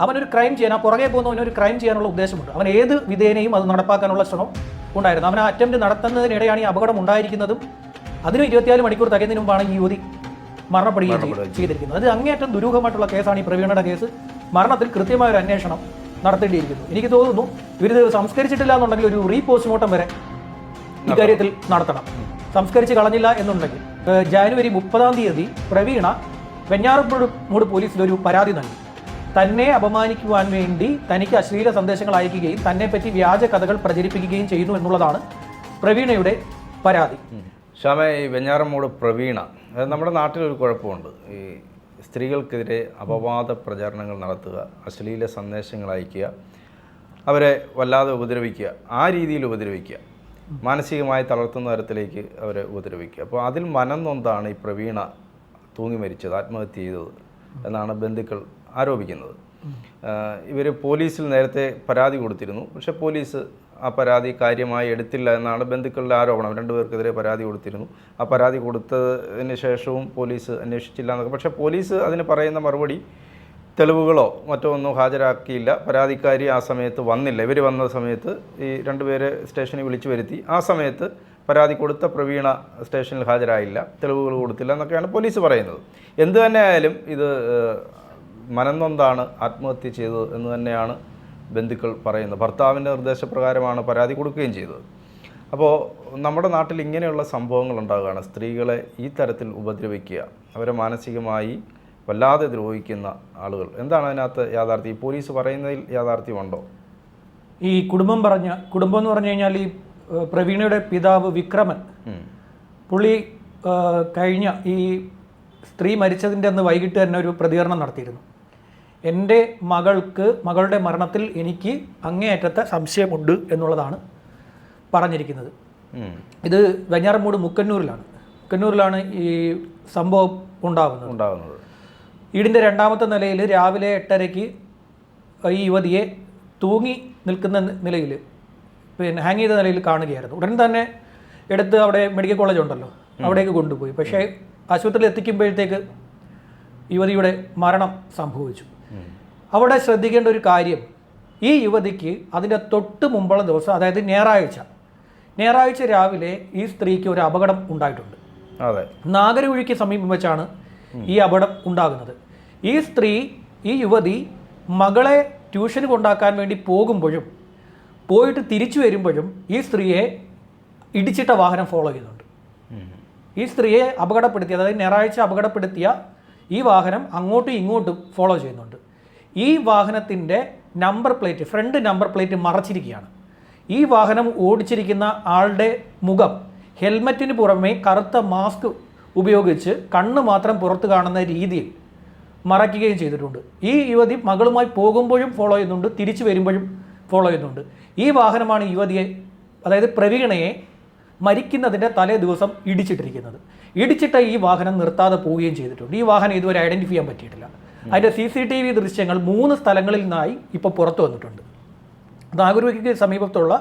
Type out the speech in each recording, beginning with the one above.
അവനൊരു ക്രൈം ചെയ്യാൻ ആ പുറകെ പോകുന്നവന് ഒരു ക്രൈം ചെയ്യാനുള്ള ഉദ്ദേശമുണ്ട്. അവൻ ഏത് വിധേനയും അത് നടപ്പാക്കാനുള്ള ശ്രമം ഉണ്ടായിരുന്നു. അവൻ ആ അറ്റംപ്റ്റ് നടത്തുന്നതിനിടെയാണ് ഈ അപകടം ഉണ്ടായിരിക്കുന്നതും അതിനും ഇരുപത്തിനാല് മണിക്കൂർ തികയുന്നതിന് മുമ്പാണ് ഈ യുവതി മരണപ്പെടുകയും ചെയ്- ചെയ്തിരിക്കുന്നത്. അത് അങ്ങേയറ്റം ദുരൂഹമായിട്ടുള്ള കേസാണ് ഈ പ്രവീണയുടെ കേസ്. മരണത്തിൽ കൃത്യമായ ഒരു അന്വേഷണം നടത്തേണ്ടിയിരിക്കുന്നു. എനിക്ക് തോന്നുന്നു ഇവരിത് സംസ്കരിച്ചിട്ടില്ല എന്നുണ്ടെങ്കിൽ ഒരു റീ പോസ്റ്റ്മോർട്ടം വരെ ഇക്കാര്യത്തിൽ നടത്തണം. സംസ്കരിച്ച് കളഞ്ഞില്ല എന്നുണ്ടെങ്കിൽ ജാനുവരി മുപ്പതാം തീയതി പ്രവീണ വെഞ്ഞാറമൂട് മൂട് പോലീസിൽ ഒരു പരാതി നൽകി. തന്നെ അപമാനിക്കുവാൻ വേണ്ടി തനിക്ക് അശ്ലീല സന്ദേശങ്ങൾ അയക്കുകയും തന്നെ പറ്റി വ്യാജ കഥകൾ പ്രചരിപ്പിക്കുകയും ചെയ്യുന്നു എന്നുള്ളതാണ് പ്രവീണയുടെ പരാതി. ശ്യാമ ഈ വെഞ്ഞാറമ്മൂട് പ്രവീണ നമ്മുടെ നാട്ടിലൊരു കുഴപ്പമുണ്ട്. ഈ സ്ത്രീകൾക്കെതിരെ അപവാദ പ്രചാരണങ്ങൾ നടത്തുക അശ്ലീല സന്ദേശങ്ങൾ അയക്കുക അവരെ വല്ലാതെ ഉപദ്രവിക്കുക ആ രീതിയിൽ ഉപദ്രവിക്കുക മാനസികമായി തളർത്തുന്ന തരത്തിലേക്ക് അവരെ ഉപദ്രവിക്കുക. അപ്പോൾ അതിൽ മനം നൊന്താണ് ഈ പ്രവീണ തൂങ്ങി മരിച്ചത് ആത്മഹത്യ ചെയ്തത് എന്നാണ് ബന്ധുക്കൾ ആരോപിക്കുന്നത്. ഇവർ പോലീസിൽ നേരത്തെ പരാതി കൊടുത്തിരുന്നു. പക്ഷേ പോലീസ് ആ പരാതി കാര്യമായി എടുത്തില്ല എന്നാണ് ബന്ധുക്കളുടെ ആരോപണം. രണ്ടുപേർക്കെതിരെ പരാതി കൊടുത്തിരുന്നു. ആ പരാതി കൊടുത്തതിന് ശേഷവും പോലീസ് അന്വേഷിച്ചില്ല എന്നൊക്കെ. പക്ഷേ പോലീസ് അതിന് പറയുന്ന മറുപടി തെളിവുകളോ മറ്റോ ഒന്നും ഹാജരാക്കിയില്ല. പരാതിക്കാരി ആ സമയത്ത് വന്നില്ല. ഇവർ വന്ന സമയത്ത് ഈ രണ്ടുപേരെ സ്റ്റേഷനിൽ വിളിച്ചു വരുത്തി. ആ സമയത്ത് പരാതി കൊടുത്ത പ്രവീണ സ്റ്റേഷനിൽ ഹാജരായില്ല. തെളിവുകൾ കൊടുത്തില്ല എന്നൊക്കെയാണ് പോലീസ് പറയുന്നത്. എന്തു തന്നെ ആയാലും ഇത് മനംനൊന്താണ് ആത്മഹത്യ ചെയ്തത് എന്ന് തന്നെയാണ് ബന്ധുക്കൾ പറയുന്നത്. ഭർത്താവിന്റെ നിർദ്ദേശപ്രകാരമാണ് പരാതി കൊടുക്കുകയും ചെയ്തത്. അപ്പോൾ നമ്മുടെ നാട്ടിൽ ഇങ്ങനെയുള്ള സംഭവങ്ങൾ ഉണ്ടാകുകയാണ്. സ്ത്രീകളെ ഈ തരത്തിൽ ഉപദ്രവിക്കുക അവരെ മാനസികമായി വല്ലാതെ ദ്രോഹിക്കുന്ന ആളുകൾ. എന്താണ് അതിനകത്ത് യാഥാർത്ഥ്യം? ഈ പോലീസ് പറയുന്നതിൽ യാഥാർത്ഥ്യമുണ്ടോ? ഈ കുടുംബം പറഞ്ഞ കുടുംബം എന്ന് പറഞ്ഞു കഴിഞ്ഞാൽ ഈ പ്രവീണയുടെ പിതാവ് വിക്രമൻ. പുള്ളി കഴിഞ്ഞ ഈ സ്ത്രീ മരിച്ചതിന്റെ അന്ന് വൈകിട്ട് തന്നെ ഒരു പ്രതികരണം നടത്തിയിരുന്നു. എന്റെ മകൾക്ക് മകളുടെ മരണത്തിൽ എനിക്ക് അങ്ങേയറ്റത്തെ സംശയമുണ്ട് എന്നുള്ളതാണ് പറഞ്ഞിരിക്കുന്നത്. ഇത് വെഞ്ഞാറമൂട് മുക്കന്നൂരിലാണ്. മുക്കന്നൂരിലാണ് ഈ സംഭവം ഉണ്ടാകുന്നത് ഉണ്ടാകുന്നത് വീടിന്റെ രണ്ടാമത്തെ നിലയിൽ രാവിലെ എട്ടരയ്ക്ക് ഈ യുവതിയെ തൂങ്ങി നിൽക്കുന്ന നിലയിൽ പിന്നെ ഹാങ് ചെയ്ത നിലയിൽ കാണുകയായിരുന്നു. ഉടൻ തന്നെ എടുത്ത് അവിടെ മെഡിക്കൽ കോളേജ് ഉണ്ടല്ലോ അവിടേക്ക് കൊണ്ടുപോയി. പക്ഷേ ആശുപത്രിയിൽ എത്തിക്കുമ്പോഴത്തേക്ക് യുവതിയുടെ മരണം സംഭവിച്ചു. അവിടെ ശ്രദ്ധിക്കേണ്ട ഒരു കാര്യം ഈ യുവതിക്ക് അതിന്റെ തൊട്ട് മുമ്പുള്ള ദിവസം അതായത് ഞായറാഴ്ച ഞായറാഴ്ച രാവിലെ ഈ സ്ത്രീക്ക് ഒരു അപകടം ഉണ്ടായിട്ടുണ്ട്. അതെ. നാഗരകുഴിക്ക് സമീപം വെച്ചാണ് ഈ അപകടം ഉണ്ടാകുന്നത്. ഈ സ്ത്രീ ഈ യുവതി മകളെ ട്യൂഷന് കൊണ്ടാക്കാൻ വേണ്ടി പോകുമ്പോഴും പോയിട്ട് തിരിച്ചു വരുമ്പോഴും ഈ സ്ത്രീയെ ഇടിച്ചിട്ട വാഹനം ഫോളോ ചെയ്യുന്നുണ്ട് ഈ സ്ത്രീയെ അപകടപ്പെടുത്തിയ അതായത് ഞായറാഴ്ച അപകടപ്പെടുത്തിയ ഈ വാഹനം അങ്ങോട്ടും ഇങ്ങോട്ടും ഫോളോ ചെയ്യുന്നുണ്ട്. ഈ വാഹനത്തിന്റെ number plate front number plate മറച്ചിരിക്കുകയാണ്. ഈ വാഹനം ഓടിച്ചിരിക്കുന്ന ആളുടെ മുഖം ഹെൽമറ്റിന് പുറമേ കറുത്ത മാസ്ക് ഉപയോഗിച്ച് കണ്ണ് മാത്രം പുറത്ത് കാണുന്ന രീതിയിൽ മറയ്ക്കുകയും ചെയ്തിട്ടുണ്ട്. ഈ യുവതി മകളുമായി പോകുമ്പോഴും ഫോളോ ചെയ്യുന്നുണ്ട് തിരിച്ചു വരുമ്പോഴും ഫോളോ ചെയ്യുന്നുണ്ട്. ഈ വാഹനമാണ് യുവതിയെ അതായത് പ്രവീണയെ മരിക്കുന്നതിന്റെ തലേ ദിവസം ഇടിച്ചിട്ടിരിക്കുന്നത്. ഇടിച്ചിട്ട ഈ വാഹനം നിർത്താതെ പോവുകയും ചെയ്തിട്ടുണ്ട്. ഈ വാഹനം ഇതുവരെ ഐഡന്റിഫൈ ചെയ്യാൻ പറ്റിയിട്ടില്ല. അതിന്റെ സി സി ടി വി ദൃശ്യങ്ങൾ മൂന്ന് സ്ഥലങ്ങളിൽ നിന്നായി ഇപ്പോൾ പുറത്തു വന്നിട്ടുണ്ട്. നാഗുരുവിക്ക് സമീപത്തുള്ള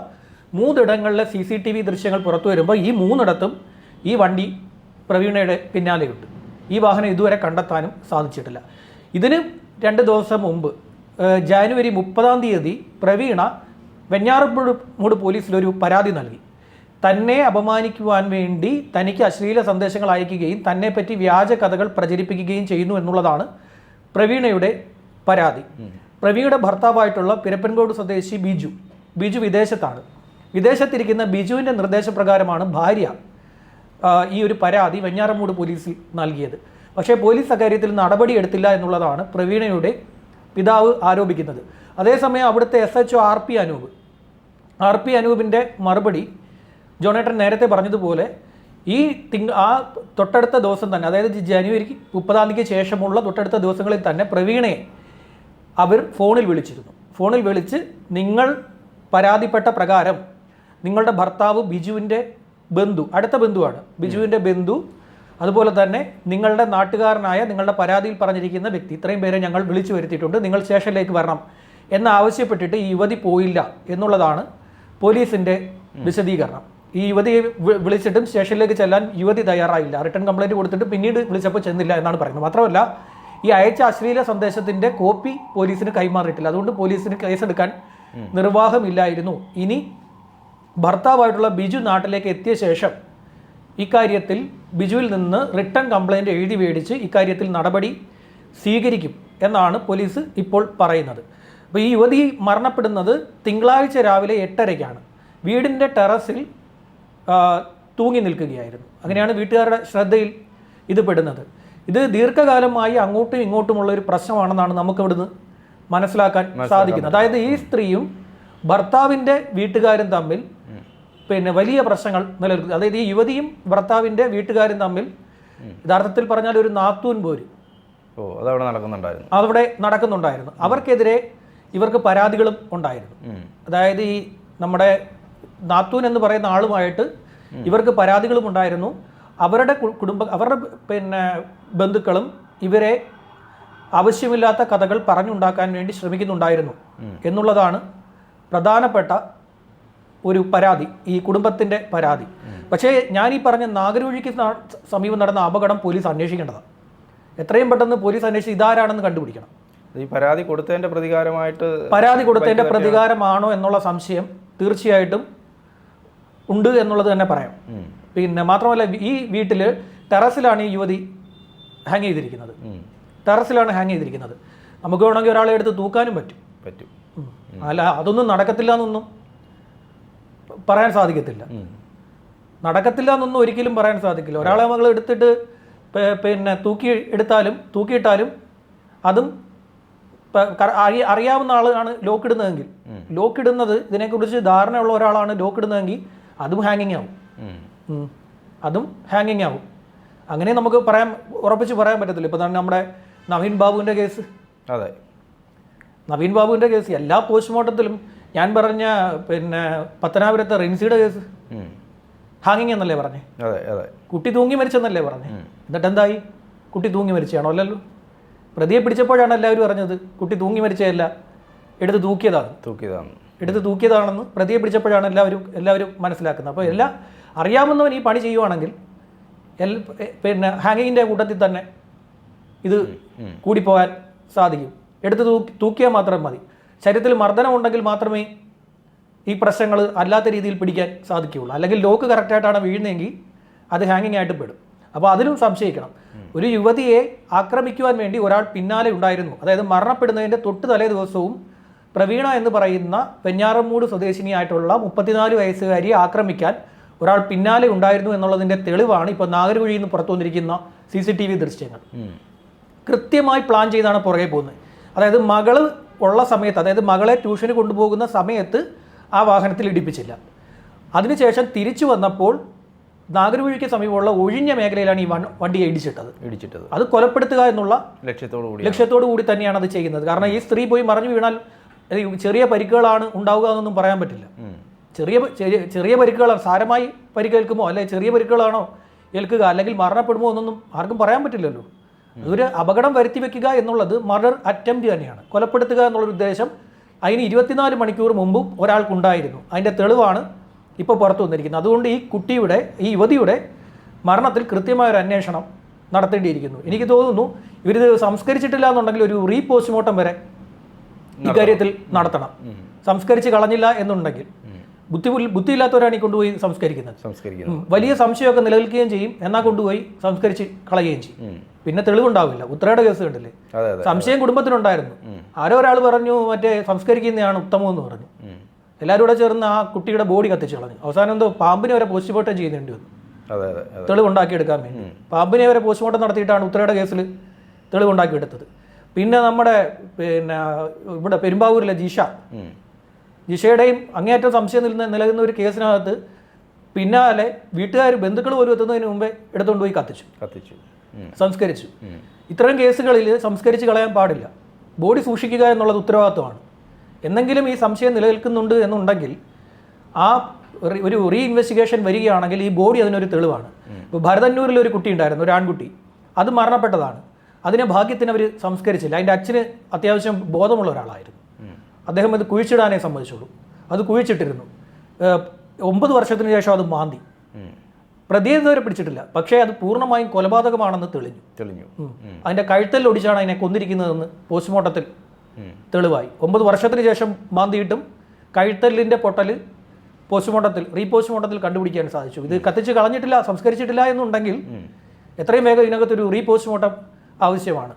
മൂന്നിടങ്ങളിലെ സി സി ടി വി ദൃശ്യങ്ങൾ പുറത്തു വരുമ്പോൾ ഈ മൂന്നിടത്തും ഈ വണ്ടി പ്രവീണയുടെ പിന്നാലെയുണ്ട്. ഈ വാഹനം ഇതുവരെ കണ്ടെത്താനും സാധിച്ചിട്ടില്ല. ഇതിന് രണ്ട് ദിവസം മുമ്പ് ജാനുവരി മുപ്പതാം തീയതി പ്രവീണ വെഞ്ഞാറപ്പൂട് മൂട് പോലീസിലൊരു പരാതി നൽകി. തന്നെ അപമാനിക്കുവാൻ വേണ്ടി തനിക്ക് അശ്ലീല സന്ദേശങ്ങൾ അയക്കുകയും തന്നെ പറ്റി വ്യാജ കഥകൾ പ്രചരിപ്പിക്കുകയും ചെയ്യുന്നു എന്നുള്ളതാണ് പ്രവീണയുടെ പരാതി. പ്രവീണയുടെ ഭർത്താവായിട്ടുള്ള പിരപ്പൻകോട് സ്വദേശി ബിജു. ബിജു വിദേശത്താണ്. വിദേശത്തിരിക്കുന്ന ബിജുവിന്റെ നിർദ്ദേശപ്രകാരമാണ് ഭാര്യ ഈ ഒരു പരാതി വെഞ്ഞാറമൂട് പോലീസിൽ നൽകിയത്. പക്ഷേ പോലീസ് അക്കാര്യത്തിൽ നടപടി എടുത്തില്ല എന്നുള്ളതാണ് പ്രവീണയുടെ പിതാവ് ആരോപിക്കുന്നത്. അതേസമയം അവിടുത്തെ S H O R P Anoop R P അനൂപിന്റെ മറുപടി ജോണേട്ടൻ നേരത്തെ പറഞ്ഞതുപോലെ ഈ തിങ്ക ആ തൊട്ടടുത്ത ദിവസം തന്നെ അതായത് ജനുവരി മുപ്പതാം തീയതിക്ക് ശേഷമുള്ള തൊട്ടടുത്ത ദിവസങ്ങളിൽ തന്നെ പ്രവീണയെ അവർ ഫോണിൽ വിളിച്ചിരുന്നു. ഫോണിൽ വിളിച്ച് നിങ്ങൾ പരാതിപ്പെട്ട പ്രകാരം നിങ്ങളുടെ ഭർത്താവ് ബിജുവിന്റെ ബന്ധു അടുത്ത ബന്ധുവാണ് ബിജുവിന്റെ ബന്ധു അതുപോലെ തന്നെ നിങ്ങളുടെ നാട്ടുകാരനായ നിങ്ങളുടെ പരാതിയിൽ പറഞ്ഞിരിക്കുന്ന വ്യക്തി ഇത്രയും പേരെ ഞങ്ങൾ വിളിച്ചു വരുത്തിയിട്ടുണ്ട് നിങ്ങൾ സ്റ്റേഷനിലേക്ക് വരണം എന്നാവശ്യപ്പെട്ടിട്ട് ഈ യുവതി പോയില്ല എന്നുള്ളതാണ് പോലീസിന്റെ വിശദീകരണം. ഈ യുവതിയെ വിളിച്ചിട്ടും സ്റ്റേഷനിലേക്ക് ചെല്ലാൻ യുവതി തയ്യാറായില്ല. റിട്ടേൺ കംപ്ലൈന്റ് കൊടുത്തിട്ട് പിന്നീട് വിളിച്ചപ്പോൾ ചെന്നില്ല എന്നാണ് പറയുന്നത്. മാത്രമല്ല ഈ അയച്ച അശ്ലീല സന്ദേശത്തിന്റെ കോപ്പി പോലീസിന് കൈമാറിയിട്ടില്ല. അതുകൊണ്ട് പോലീസിന് കേസെടുക്കാൻ നിർവാഹമില്ലായിരുന്നു. ഇനി ഭർത്താവായിട്ടുള്ള ബിജു നാട്ടിലേക്ക് എത്തിയ ശേഷം ഇക്കാര്യത്തിൽ ബിജുവിൽ നിന്ന് റിട്ടേൺ കംപ്ലൈന്റ് എഴുതി മേടിച്ച് ഇക്കാര്യത്തിൽ നടപടി സ്വീകരിക്കും എന്നാണ് പോലീസ് ഇപ്പോൾ പറയുന്നത്. അപ്പോൾ ഈ യുവതി മരണപ്പെടുന്നത് തിങ്കളാഴ്ച രാവിലെ എട്ടരയ്ക്കാണ്. വീടിന്റെ ടെറസിൽ തൂങ്ങി നിൽക്കുകയായിരുന്നു. അങ്ങനെയാണ് വീട്ടുകാരുടെ ശ്രദ്ധയിൽ ഇത് പെടുന്നത്. ഇത് ദീർഘകാലമായി അങ്ങോട്ടും ഇങ്ങോട്ടുമുള്ള ഒരു പ്രശ്നമാണെന്നാണ് നമുക്ക് ഇവിടുന്ന് മനസ്സിലാക്കാൻ സാധിക്കുന്നത്. അതായത് ഈ സ്ത്രീയും ഭർത്താവിന്റെ വീട്ടുകാരും തമ്മിൽ പിന്നെ വലിയ പ്രശ്നങ്ങൾ നിലനിൽക്കുന്നു. അതായത് ഈ യുവതിയും ഭർത്താവിന്റെ വീട്ടുകാരും തമ്മിൽ യഥാർത്ഥത്തിൽ പറഞ്ഞാൽ ഒരു നാത്തൂൻ പോര്. ഓ അതവിടെ നടക്കുന്നുണ്ടായിരുന്നു. അവിടെ നടക്കുന്നുണ്ടായിരുന്നു. അവർക്കെതിരെ ഇവർക്ക് പരാതികളും ഉണ്ടായിരുന്നു. അതായത് ഈ നമ്മുടെ നാത്തൂൻ എന്ന് പറയുന്ന ആളുമായിട്ട് ഇവർക്ക് പരാതികളും ഉണ്ടായിരുന്നു. അവരുടെ കുടുംബ അവരുടെ പിന്നെ ബന്ധുക്കളും ഇവരെ ആവശ്യമില്ലാത്ത കഥകൾ പറഞ്ഞുണ്ടാക്കാൻ വേണ്ടി ശ്രമിക്കുന്നുണ്ടായിരുന്നു എന്നുള്ളതാണ് പ്രധാനപ്പെട്ട ഒരു പരാതി ഈ കുടുംബത്തിന്റെ പരാതി. പക്ഷേ ഞാൻ ഈ പറഞ്ഞ നാഗരൂഴിക്ക് സമീപം നടന്ന അപകടം പോലീസ് അന്വേഷിക്കേണ്ടതാണ്. എത്രയും പെട്ടെന്ന് പോലീസ് അന്വേഷിച്ച് ഇതാരാണെന്ന് കണ്ടുപിടിക്കണം. ഈ പരാതി കൊടുത്തതിന്റെ പ്രതികാരമായിട്ട് പരാതി കൊടുത്തതിന്റെ പ്രതികാരമാണോ എന്നുള്ള സംശയം തീർച്ചയായിട്ടും ഉണ്ട് എന്നുള്ളത് തന്നെ പറയാം. പിന്നെ മാത്രമല്ല ഈ വീട്ടിൽ ടെറസിലാണ് ഈ യുവതി ഹാങ് ചെയ്തിരിക്കുന്നത്. ടെറസിലാണ് ഹാങ് ചെയ്തിരിക്കുന്നത്. നമുക്ക് വേണമെങ്കിൽ ഒരാളെ എടുത്ത് തൂക്കാനും പറ്റും. പറ്റും. അല്ല അതൊന്നും നടക്കത്തില്ല എന്നൊന്നും പറയാൻ സാധിക്കത്തില്ല. നടക്കത്തില്ല എന്നൊന്നും ഒരിക്കലും പറയാൻ സാധിക്കില്ല. ഒരാളെ മകൾ എടുത്തിട്ട് പിന്നെ തൂക്കി എടുത്താലും തൂക്കിയിട്ടാലും അതും അറിയാവുന്ന ആളാണ് ലോക്ക് ഇടുന്നതെങ്കിൽ. ലോക്ക് ഇടുന്നത് ഇതിനെക്കുറിച്ച് ധാരണയുള്ള ഒരാളാണ് ലോക്ക് ഇടുന്നതെങ്കിൽ അതും ഹാങ്ങിങ് ആവും. അതും ഹാങ്ങിങ് ആവും. അങ്ങനെ നമുക്ക് പറയാൻ ഉറപ്പിച്ച് പറയാൻ പറ്റത്തില്ല. ഇപ്പോൾ തന്നെ നമ്മുടെ നവീൻ ബാബുവിന്റെ കേസ് അതെ. നവീൻ ബാബുവിന്റെ കേസ് എല്ലാ പോസ്റ്റ്മോർട്ടത്തിലും ഞാൻ പറഞ്ഞ പിന്നെ പത്തനാപുരത്തെ റിൻസിയുടെ കേസ് ഹാങ്ങിങ് എന്നല്ലേ പറഞ്ഞേ? അതെ അതെ. കുട്ടി തൂങ്ങി മരിച്ചെന്നല്ലേ പറഞ്ഞേ? എന്നിട്ട് എന്തായി കുട്ടി തൂങ്ങി മരിച്ചാണോ അല്ലല്ലോ. പ്രതിയെ പിടിച്ചപ്പോഴാണ് എല്ലാവരും അറിഞ്ഞത്. കുട്ടി തൂങ്ങി മരിച്ചതല്ല എടുത്ത് തൂക്കിയതാണ്. തൂക്കിയതാണ്. എടുത്ത് തൂക്കിയതാണെന്ന് പ്രതിയെ പിടിച്ചപ്പോഴാണ് എല്ലാവരും എല്ലാവരും മനസ്സിലാക്കുന്നത്. അപ്പോൾ എല്ലാം അറിയാവുന്നവൻ ഈ പണി ചെയ്യുവാണെങ്കിൽ എൽ പിന്നെ ഹാങ്ങിങ്ങിന്റെ കൂട്ടത്തിൽ തന്നെ ഇത് കൂടിപ്പോകാൻ സാധിക്കും. എടുത്ത് തൂക്കി തൂക്കിയാൽ മാത്രം മതി. ശരീരത്തിൽ മർദ്ദനം ഉണ്ടെങ്കിൽ മാത്രമേ ഈ പ്രശ്നങ്ങൾ അല്ലാത്ത രീതിയിൽ പിടിക്കാൻ സാധിക്കുകയുള്ളൂ. അല്ലെങ്കിൽ ലോക്ക് കറക്റ്റായിട്ടാണ് വീഴുന്നതെങ്കിൽ അത് ഹാങ്ങിങ് ആയിട്ട് പെടും. അപ്പോൾ അതിലും സംശയിക്കണം. ഒരു യുവതിയെ ആക്രമിക്കുവാൻ വേണ്ടി ഒരാൾ പിന്നാലെ ഉണ്ടായിരുന്നു. അതായത് മരണപ്പെടുന്നതിന്റെ തൊട്ട് തലേ ദിവസവും പ്രവീണ എന്ന് പറയുന്ന വെഞ്ഞാറമൂട് സ്വദേശിനിയായിട്ടുള്ള മുപ്പത്തിനാല് വയസ്സുകാരിയെ ആക്രമിക്കാൻ ഒരാൾ പിന്നാലെ ഉണ്ടായിരുന്നു എന്നുള്ളതിന്റെ തെളിവാണ് ഇപ്പോൾ നാഗർകുഴിയിൽ നിന്ന് പുറത്തു വന്നിരിക്കുന്ന സി സി ടി വി ദൃശ്യങ്ങൾ. കൃത്യമായി പ്ലാൻ ചെയ്താണ് പുറകെ പോകുന്നത്. അതായത് മകൾ ഉള്ള സമയത്ത് അതായത് മകളെ ട്യൂഷന് കൊണ്ടുപോകുന്ന സമയത്ത് ആ വാഹനത്തിൽ ഇടിപ്പിച്ചില്ല. അതിനുശേഷം തിരിച്ചു വന്നപ്പോൾ നാഗരകുഴിക്ക് സമീപമുള്ള ഒഴിഞ്ഞ മേഖലയിലാണ് ഈ വണ്ടിയെ ഇടിച്ചിട്ടത്. ഇടിച്ചിട്ടത്. അത് കൊലപ്പെടുത്തുക എന്നുള്ള ലക്ഷ്യത്തോടു കൂടി ലക്ഷ്യത്തോടു കൂടി തന്നെയാണ് അത് ചെയ്യുന്നത്. കാരണം ഈ സ്ത്രീ പോയി മറിഞ്ഞു വീണാൽ ചെറിയ പരിക്കുകളാണ് ഉണ്ടാവുക എന്നൊന്നും പറയാൻ പറ്റില്ല. ചെറിയ ചെറിയ ചെറിയ പരിക്കുകളാണ്. സാരമായി പരിക്കേൽക്കുമോ? അല്ലെ ചെറിയ പരിക്കുകളാണോ ഏൽക്കുക? അല്ലെങ്കിൽ മരണപ്പെടുമോ എന്നൊന്നും ആർക്കും പറയാൻ പറ്റില്ലല്ലോ. അതൊരു അപകടം വരുത്തി വെക്കുക എന്നുള്ളത് മർഡർ അറ്റംപ്റ്റ് തന്നെയാണ്. കൊലപ്പെടുത്തുക എന്നുള്ളൊരു ഉദ്ദേശം അതിന് ഇരുപത്തിനാല് മണിക്കൂർ മുമ്പും ഒരാൾക്കുണ്ടായിരുന്നു. അതിന്റെ തെളിവാണ് ഇപ്പോൾ പുറത്തു വന്നിരിക്കുന്നത്. അതുകൊണ്ട് ഈ കുട്ടിയുടെ ഈ യുവതിയുടെ മരണത്തിൽ കൃത്യമായ ഒരു അന്വേഷണം നടത്തേണ്ടിയിരിക്കുന്നു. എനിക്ക് തോന്നുന്നു ഇവരിത് സംസ്കരിച്ചിട്ടില്ല എന്നുണ്ടെങ്കിൽ ഒരു റീ പോസ്റ്റ്മോർട്ടം വരെ ഇക്കാര്യത്തിൽ നടത്തണം. സംസ്കരിച്ച് കളഞ്ഞില്ല എന്നുണ്ടെങ്കിൽ ബുദ്ധി ബുദ്ധിയില്ലാത്തവരാണ് ഈ കൊണ്ടുപോയി സംസ്കരിക്കുന്നത്. വലിയ സംശയമൊക്കെ നിലനിൽക്കുകയും ചെയ്യും. എന്നാൽ കൊണ്ടുപോയി സംസ്കരിച്ച് കളയുകയും ചെയ്യും. പിന്നെ തെളിവുണ്ടാവില്ല. ഉത്രയുടെ കേസ് കണ്ടില്ലേ? സംശയം കുടുംബത്തിനുണ്ടായിരുന്നു. ആരോ ഒരാൾ പറഞ്ഞു മറ്റേ സംസ്കരിക്കുന്നതാണ് ഉത്തമം എന്ന് പറഞ്ഞു. എല്ലാവരും കൂടെ ചേർന്ന് ആ കുട്ടിയുടെ ബോഡി കത്തിച്ച് കളഞ്ഞു. അവസാനം എന്തോ പാമ്പിനെ വരെ പോസ്റ്റ്മോർട്ടം ചെയ്യുന്നുണ്ട് തെളിവുണ്ടാക്കിയെടുക്കാൻ വേണ്ടി. പാമ്പിനെ വരെ പോസ്റ്റ്മോർട്ടം നടത്തിയിട്ടാണ് ഉത്തരയുടെ കേസിൽ തെളിവുണ്ടാക്കിയെടുത്തത്. പിന്നെ നമ്മുടെ പിന്നെ ഇവിടെ പെരുമ്പാവൂരിലെ ജിഷ. ജിഷയുടെയും അങ്ങേയറ്റം സംശയം നിൽ നിലനിന്ന ഒരു കേസിനകത്ത് പിന്നാലെ വീട്ടുകാർ ബന്ധുക്കൾ പോലും എത്തുന്നതിന് മുമ്പേ എടുത്തുകൊണ്ട് പോയി കത്തിച്ചു. കത്തിച്ചു. സംസ്കരിച്ചു. ഇത്തരം കേസുകളിൽ സംസ്കരിച്ച് കളയാൻ പാടില്ല. ബോഡി സൂക്ഷിക്കുക എന്നുള്ളത് ഉത്തരവാദിത്വമാണ്. എന്തെങ്കിലും ഈ സംശയം നിലനിൽക്കുന്നുണ്ട് എന്നുണ്ടെങ്കിൽ ആ ഒരു റീ ഇൻവെസ്റ്റിഗേഷൻ വരികയാണെങ്കിൽ ഈ ബോഡി അതിനൊരു തെളിവാണ്. ഇപ്പോൾ ഭരതന്നൂരിൽ ഒരു കുട്ടി ഉണ്ടായിരുന്നു ഒരു ആൺകുട്ടി. അത് മരണപ്പെട്ടതാണ്. അതിനെ ഭാഗ്യത്തിന് അവർ സംസ്കരിച്ചില്ല. അതിന്റെ അച്ഛന് അത്യാവശ്യം ബോധമുള്ള ഒരാളായിരുന്നു. അദ്ദേഹം അത് കുഴിച്ചിടാനേ സമ്മതിച്ചുള്ളൂ. അത് കുഴിച്ചിട്ടിരുന്നു. ഒമ്പത് വർഷത്തിന് ശേഷം അത് മാന്തി. പ്രതിയെ പിടിച്ചിട്ടില്ല. പക്ഷേ അത് പൂർണമായും കൊലപാതകമാണെന്ന് തെളിഞ്ഞു. തെളിഞ്ഞു. അതിന്റെ കഴുത്തിൽ ഒടിച്ചാണ് അതിനെ കൊന്നിരിക്കുന്നതെന്ന് പോസ്റ്റ്മോർട്ടത്തിൽ. തെളിവായി. ഒമ്പത് വർഷത്തിന് ശേഷം മാന്തിയിട്ടും കഴുത്തലിന്റെ പൊട്ടൽ പോസ്റ്റ്മോർട്ടത്തിൽ റീപോസ്റ്റ്മോർട്ടത്തിൽ കണ്ടുപിടിക്കാൻ സാധിച്ചു. ഇത് കത്തിച്ച് കളഞ്ഞിട്ടില്ല സംസ്കരിച്ചിട്ടില്ല എന്നുണ്ടെങ്കിൽ എത്രയും വേഗം ഇതിനകത്തൊരു റീപോസ്റ്റ്മോർട്ടം ആവശ്യമാണ്.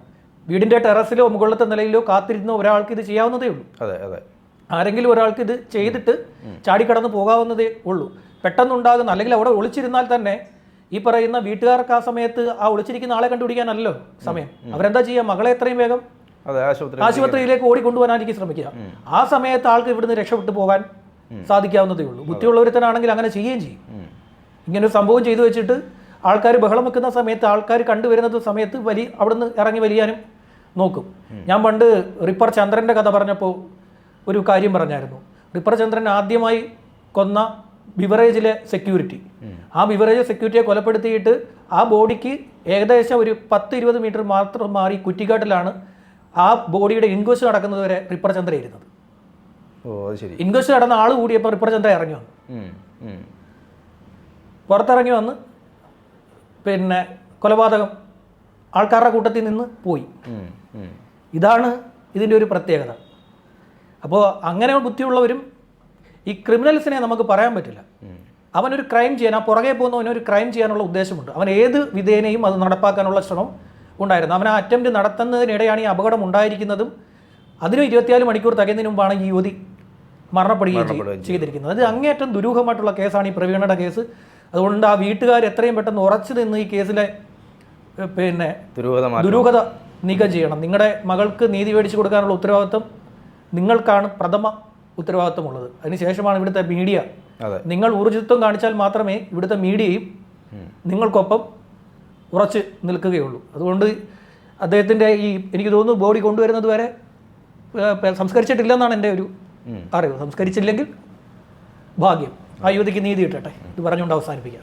വീടിന്റെ ടെറസിലോ മുകളിലത്തെ നിലയിലോ കാത്തിരുന്ന ഒരാൾക്ക് ഇത് ചെയ്യാവുന്നതേ ഉള്ളൂ. അതെ അതെ. ആരെങ്കിലും ഒരാൾക്ക് ഇത് ചെയ്തിട്ട് ചാടിക്കടന്ന് പോകാവുന്നതേ ഉള്ളൂ. പെട്ടെന്നുണ്ടാകുന്ന അല്ലെങ്കിൽ അവിടെ ഒളിച്ചിരുന്നാൽ തന്നെ ഈ പറയുന്ന വീട്ടുകാർക്ക് ആ സമയത്ത് ആ ഒളിച്ചിരിക്കുന്ന ആളെ കണ്ടുപിടിക്കാനല്ലോ സമയം. അവരെന്താ ചെയ്യുക? മകളെ എത്രയും വേഗം ആശുപത്രിയിലേക്ക് ഓടിക്കൊണ്ടുപോകാനായിരിക്കും ശ്രമിക്കുക. ആ സമയത്ത് ആൾക്ക് ഇവിടുന്ന് രക്ഷപ്പെട്ടു പോകാൻ സാധിക്കാവുന്നതേ ഉള്ളൂ. ബുദ്ധിയുള്ളവരുത്തനാണെങ്കിൽ അങ്ങനെ ചെയ്യുകയും ചെയ്യും. ഇങ്ങനൊരു ഇങ്ങനെ ഒരു സംഭവം ചെയ്തു വെച്ചിട്ട് ആൾക്കാർ ബഹളം വെക്കുന്ന സമയത്ത് ആൾക്കാർ കണ്ടുവരുന്നത് സമയത്ത് വലി അവിടുന്ന് ഇറങ്ങി വലിയാനും നോക്കും. ഞാൻ പണ്ട് റിപ്പർ ചന്ദ്രന്റെ കഥ പറഞ്ഞപ്പോൾ ഒരു കാര്യം പറഞ്ഞായിരുന്നു. റിപ്പർ ചന്ദ്രൻ ആദ്യമായി കൊന്ന ബിവറേജിലെ സെക്യൂരിറ്റി. ആ ബിവറേജ് സെക്യൂരിറ്റിയെ കൊലപ്പെടുത്തിയിട്ട് ആ ബോഡിക്ക് ഏകദേശം ഒരു പത്ത് ഇരുപത് മീറ്റർ മാത്രം മാറി കുറ്റിക്കാട്ടിലാണ് ആ ബോഡിയുടെ ഇൻക്വസ്റ്റ് നടക്കുന്നത് വരെ റിപ്പർ ചന്ദ്ര ഇരുന്നത്. ഓ അത് ശരി. ഇൻക്വസ്റ്റ് നടന്ന ആൾ കൂടിയപ്പോൾ റിപ്പർ ചന്ദ്ര ഇറങ്ങി വന്നു. പുറത്തിറങ്ങി വന്ന് പിന്നെ കൊലപാതകം ആൾക്കാരുടെ കൂട്ടത്തിൽ നിന്ന് പോയി. ഇതാണ് ഇതിന്റെ ഒരു പ്രത്യേകത. അപ്പോൾ അങ്ങനെ ബുദ്ധിയുള്ളവരും ഈ ക്രിമിനൽസിനെ നമുക്ക് പറയാൻ പറ്റില്ല. അവനൊരു ക്രൈം ചെയ്യാൻ ആ പുറകെ പോകുന്നവന് ഒരു ക്രൈം ചെയ്യാനുള്ള ഉദ്ദേശമുണ്ട്. അവൻ ഏത് വിധേനയും അത് നടപ്പാക്കാനുള്ള ശ്രമം ഉണ്ടായിരുന്നു. അവൻ ആ അറ്റംപ്റ്റ് നടത്തുന്നതിനിടെയാണ് ഈ അപകടം ഉണ്ടായിരിക്കുന്നതും അതിനും ഇരുപത്തിനാല് മണിക്കൂർ തികയുന്നതിന് മുമ്പാണ് ഈ യുവതി മരണപ്പെടുകയും ചെയ്തിരിക്കുന്നത്. അത് അങ്ങേയറ്റം ദുരൂഹമായിട്ടുള്ള കേസാണ് ഈ പ്രവീണയുടെ കേസ്. അതുകൊണ്ട് ആ വീട്ടുകാർ എത്രയും പെട്ടെന്ന് ഉറച്ചു നിന്ന് ഈ കേസിലെ പിന്നെ ദുരൂഹത നീക്കം ചെയ്യണം. നിങ്ങളുടെ മകൾക്ക് നീതി മേടിച്ചു കൊടുക്കാനുള്ള ഉത്തരവാദിത്വം നിങ്ങൾക്കാണ് പ്രഥമ ഉത്തരവാദിത്വമുള്ളത്. അതിനുശേഷമാണ് ഇവിടുത്തെ മീഡിയ. നിങ്ങൾ ഊർജിത്വം കാണിച്ചാൽ മാത്രമേ ഇവിടുത്തെ മീഡിയയും നിങ്ങൾക്കൊപ്പം ഉറച്ച് നിൽക്കുകയുള്ളൂ. അതുകൊണ്ട് അദ്ദേഹത്തിന്റെ ഈ എനിക്ക് തോന്നുന്നു ബോഡി കൊണ്ടുവരുന്നത് വരെ സംസ്കരിച്ചിട്ടില്ലെന്നാണ് എന്റെ ഒരു അറിവ്. സംസ്കരിച്ചില്ലെങ്കിൽ ഭാഗ്യം. ആ യുവതിക്ക് നീതി കിട്ടട്ടെ. ഇത് പറഞ്ഞുകൊണ്ട് അവസാനിപ്പിക്കാം.